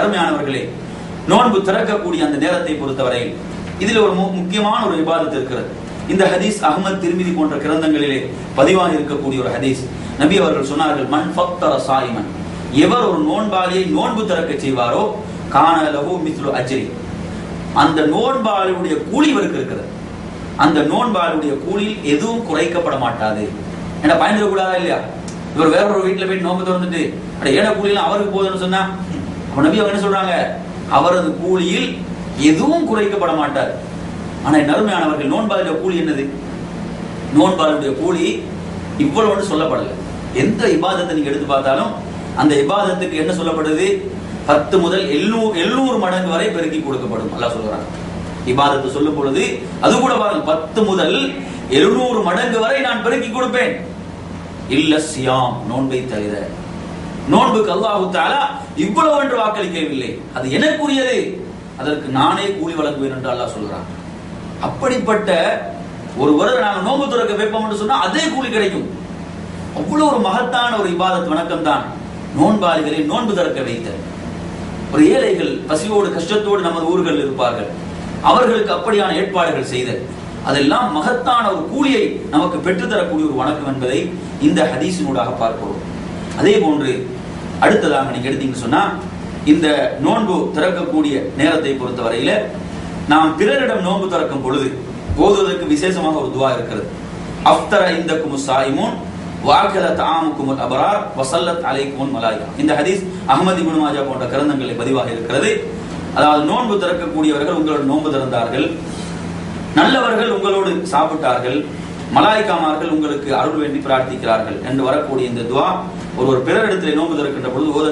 அருமையானவர்களே நோன்பு திறக்கக்கூடிய அந்த நேரத்தை பொறுத்தவரை இதில் ஒரு முக்கியமான ஒரு விவாதத்து இருக்கிறது. இந்த ஹதீஸ் அகமது திருமிதி போன்ற கிரந்தங்களிலே பதிவாக இருக்கக்கூடிய ஒரு ஹதீஸ். நபி அவர்கள் சொன்னார்கள் மன் சாயிமன். எவர் ஒரு நோன்பாளியை நோன்பு திறக்க செய்வாரோ காண லஹு மித்ரு அஜரி. அந்த நோன்பாளுடைய கூலி இவருக்கு இருக்கிறது. அந்த நோன்பாளுடைய கூலியில் எதுவும் குறைக்கப்பட மாட்டாது. என்ன பயந்துடக்கூடாதா இல்லையா? இவர் வேற ஒரு வீட்டுல போய் நோன்பு திறந்துட்டு அட ஏன கூலியெல்லாம் அவருக்கு போதுன்னு சொன்னா நபி அவங்க என்ன சொல்றாங்க? அவரது கூலியில் எதுவும் குறைக்கப்பட மாட்டார். ஆனா நறுமையானவர்கள் நோன்பாளுடைய கூலி என்னது? நோன்பாளுடைய கூலி இவ்வளவு சொல்லப்படலை. எந்த இபாதத்தை நீங்க எடுத்து பார்த்தாலும் அந்த இபாதத்துக்கு என்ன சொல்லப்படுது? பத்து முதல் எண்ணூறு எழுநூறு மடங்கு வரை பெருக்கி கொடுக்கப்படும். அல்லா சொல்றாங்க இபாதத்தை சொல்லும் பொழுது அது கூட பாருங்க பத்து முதல் எழுநூறு மடங்கு வரை நான் பெருக்கி கொடுப்பேன். இல்ல சியாம் நோன்பை தவிர. நோன்புக்கு அல்லாஹு தாலா இவ்வளவு என்று வாக்களிக்கவில்லை. அது எனக்குரியது. அதற்கு நானே கூலி வழங்குவேன் என்று அல்லாஹ் சொல்கிறான் அப்படிப்பட்ட ஒரு வருடம் நாங்கள் நோன்பு துறக்க வைப்போம் என்று சொன்னால் அதே கூலி கிடைக்கும். அவ்வளவு ஒரு மகத்தான ஒரு இபாதத் வணக்கம் தான் நோன்பாளிகளை நோன்பு திறக்க வைத்த ஒரு ஏழைகள் பசியோடு கஷ்டத்தோடு நமது ஊர்கள் இருப்பார்கள். அவர்களுக்கு அப்படியான ஏற்பாடுகள் செய்த அதெல்லாம் மகத்தான ஒரு கூலியை நமக்கு பெற்றுத்தரக்கூடிய ஒரு வணக்கம் என்பதை இந்த ஹதீசினூடாக பார்க்கிறோம். அதே போன்று அடுத்ததாக நீங்க எடுத்தீங்கன்னு சொன்னா இந்த நோன்பு திறக்கக்கூடிய நேரத்தை பொறுத்தவரையில நாம் பிறரிடம் நோன்பு திறக்கும் பொழுது ஓதுவதற்கு விசேஷமாக ஒரு துவா இருக்கிறது. அஃப்தர இந்த சாயிமூன் வாக்கல தாமுக்கும் அபரார் வசல்லத் அலைக்கும் மலாயா இந்த ஹதீஸ் அகமது இப்னு மாஜா போன்ற கிரந்தங்களை பதிவாக இருக்கிறது. அதாவது நோன்பு திறக்கக்கூடியவர்கள் உங்களோட நோன்பு திறந்தார்கள் நல்லவர்கள் உங்களோடு சாப்பிட்டார்கள் மலாய்க்காமார்கள் உங்களுக்கு அருள் வேண்டி பிரார்த்திக்கிறார்கள் என்று வரக்கூடிய இந்த துவா ஒரு ஒரு பிறரிடத்தில் நோன்பு திறக்கின்ற பொழுது ஓத